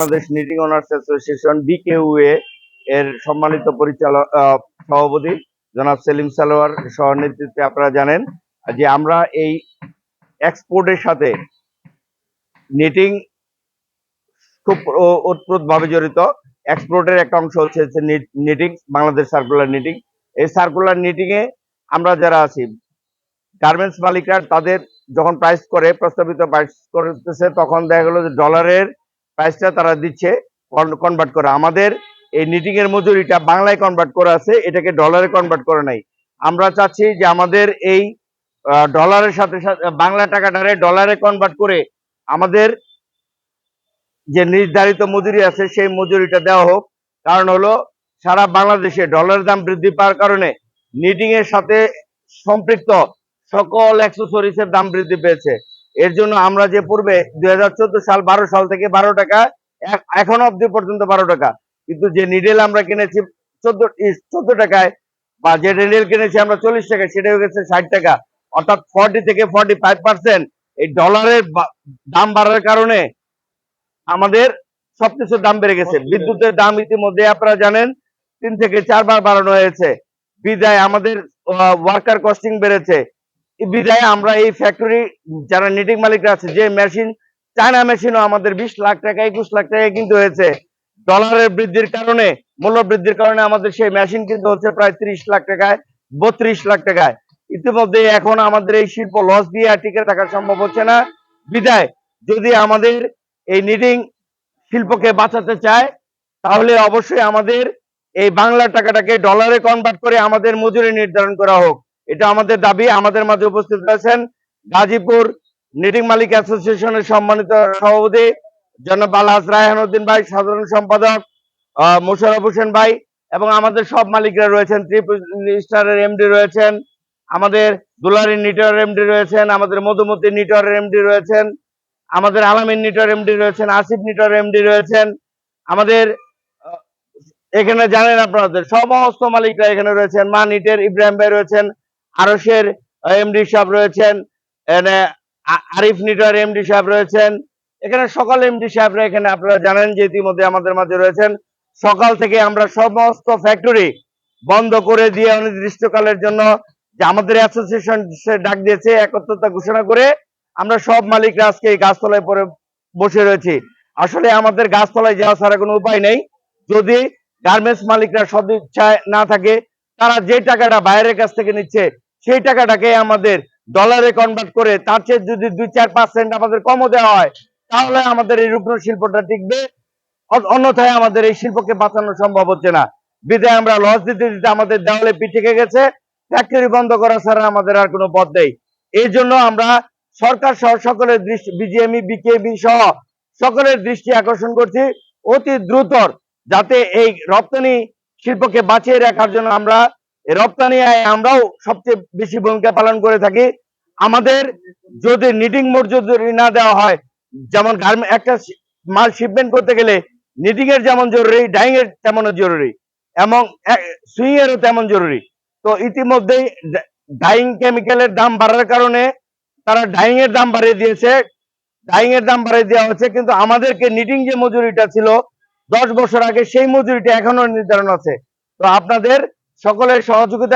Bangladesh knitting honours association বিকেউএ এর সম্মানিত পরিচালক সভাপতি জনাব সেলিম সালোয়ার সহ নেতৃত্বে আপনারা জানেন যে আমরা এই এক্সপোর্টের সাথে নিটিং খুব ওতপ্রোত ভাবে জড়িত। এক্সপোর্টের একটা অংশ হচ্ছে নিটিং বাংলাদেশ সার্কুলার নিটিং এই সার্কুলার নিটিং এ আমরা যারা আছি গার্মেন্টস মালিকরা তাদের যখন প্রাইস করে, প্রস্তাবিত প্রাইস করতেছে, তখন দেখা গেলো যে ডলারের প্রাইসটা তারা দিচ্ছে কনভার্ট করে। আমাদের এই নিটিং এর মজুরিটা বাংলায় কনভার্ট করা আছে, এটাকে ডলারে কনভার্ট করে নাই। আমরা চাচ্ছি যে আমাদের এই ডলারের সাথে সাথে, বাংলা টাকাটারে ডলারে কনভার্ট করে আমাদের যে নির্ধারিত মজুরি আছে, সেই মজুরিটা দেওয়া হোক। কারণ হলো, সারা বাংলাদেশে ডলারের দাম বৃদ্ধি পাওয়ার কারণে নিটিং এর সাথে সম্পৃক্ত সকল অ্যাক্সেসরিজ এর দাম বৃদ্ধি পেয়েছে। এর জন্য আমরা যে পূর্বে দুই হাজার চোদ্দ সাল বারো সাল থেকে বারো টাকা এখন অবধি পর্যন্ত বারো টাকা। কিন্তু যে নিডেল আমরা কিনেছি চোদ্দ চোদ্দ টাকায় বা যে নিডেল কিনেছি আমরা চল্লিশ টাকায় সেটা হয়ে গেছে ষাট টাকা। অর্থাৎ ফর্টি থেকে ফর্টি ফাইভ পার্সেন্ট এই ডলারের দাম বাড়ার কারণে আমাদের সবকিছুর দাম বেড়ে গেছে। বিদ্যুতের দাম ইতিমধ্যে আপনারা জানেন তিন থেকে চারবার বাড়ানো হয়েছে। বিদায় আমাদের ওয়ার্কার কস্টিং বেড়েছে। বিদায় আমরা এই ফ্যাক্টরি যারা নিটিং মালিকরা আছে, যে মেশিন চায়না মেশিনও আমাদের বিশ লাখ টাকা, একুশ লাখ টাকা কিন্তু হয়েছে। ডলারের বৃদ্ধির কারণে, মূল্য বৃদ্ধির কারণে আমাদের সেই মেশিন কিন্তু হচ্ছে প্রায় ত্রিশ লাখ টাকায়, বত্রিশ লাখ টাকায়। ইতিমধ্যে এখন আমাদের এই শিল্প লস দিয়ে আর টিকে থাকা সম্ভব হচ্ছে না। বিদায় যদি আমাদের এই নিটিং শিল্পকে বাঁচাতে চায়, তাহলে অবশ্যই আমাদের এই বাংলা টাকাটাকে ডলারে কনভার্ট করে আমাদের মজুরি নির্ধারণ করা হোক। এটা আমাদের দাবি, আমাদের মাঝে উপস্থিত রয়েছেন গাজীপুর নিটিং মালিক অ্যাসোসিয়েশনের সম্মানিত সভাপতি জনাব আলহাজ রায়হানুদ্দিন ভাই, সাধারণ সম্পাদক মোশারফ হোসেন ভাই এবং আমাদের সব মালিকরা রয়েছেন। ত্রিপুল স্টারের এমডি রয়েছেন, আমাদের দুলারি নিটর এমডি রয়েছেন, আমাদের মধুমতি নিটরের এমডি রয়েছেন, আমাদের আলামিন নিটর এমডি রয়েছেন, আসিফ নিটর এমডি রয়েছেন, আমাদের এখানে জানেন আপনাদের সমস্ত মালিকরা এখানে রয়েছেন। মা নিটের ইব্রাহিম ভাই রয়েছেন আরসের এমডি সাহেব রয়েছেন আরিফ নিটর এমডি সাহেব রয়েছেন। এখানে সকল এমডি সাহেবরা এখানে আপনারা জানেন যে ইতিমধ্যে আমাদের মাঝে রয়েছেন। সকাল থেকে আমরা সমস্ত ফ্যাক্টরি বন্ধ করে দিয়ে অনির্দিষ্টকালের জন্য যে আমাদের অ্যাসোসিয়েশন ডাক দিয়েছে, একত্রতা ঘোষণা করে আমরা সব মালিকরা আজকে এই গাছতলায় পরে বসে রয়েছি। আসলে আমাদের গাছতলায় যাওয়া ছাড়া কোনো উপায় নেই। যদি গার্মেন্টস মালিকরা সদিচ্ছায় না থাকে, তারা যে টাকাটা বাইরের কাছ থেকে নিচ্ছে সেই টাকাটাকে আমাদের ডলারে কনভার্ট করে, তার চেয়ে যদি দুই চার পার্সেন্ট আমাদের কমও দেওয়া হয়, তাহলে আমাদের এই রূপন শিল্পটা টিকবে। অন্যথায় আমাদের এই শিল্পকে বাঁচানো সম্ভব হচ্ছে না। বিদায়, আমরা লস দিতে দিতে আমাদের দেওয়ালে পিঠে গেছে। ফ্যাক্টরি বন্ধ করা ছাড়া আমাদের আর কোনো পথ নেই। এই জন্য আমরা সরকার সহ সকলের দৃষ্টি বিজিএমই বিকেবি সহ সকলের দৃষ্টি আকর্ষণ করছি। অতি দ্রুত যাতে এই রপ্তানি শিল্পকে বাঁচিয়ে রাখার জন্য আমরা রপ্তানি আয় আমরাও সবচেয়ে বেশি ভূমিকা পালন করে থাকি। আমাদের যদি নিটিং মজুরি না দেওয়া হয়, যেমন একটা মাল শিপমেন্ট করতে গেলে নিটিং এর যেমন জরুরি ডাইং এর তেমনও জরুরি এবং সুইং এরও তেমন জরুরি। তো ইতিমধ্যেই ডাইং কেমিক্যালের দাম বাড়ার কারণে তারা ডাইং এর দাম বাড়িয়ে দিয়েছে। ডাইং এর দাম বাড়িয়ে দেওয়া হচ্ছে, কিন্তু আমাদেরকে নিটিং যে মজুরিটা ছিল, দশ বছর আগে সেই মজুরিটা এখনও নির্ধারণ আছে। তো আপনাদের সকলের সহযোগিতা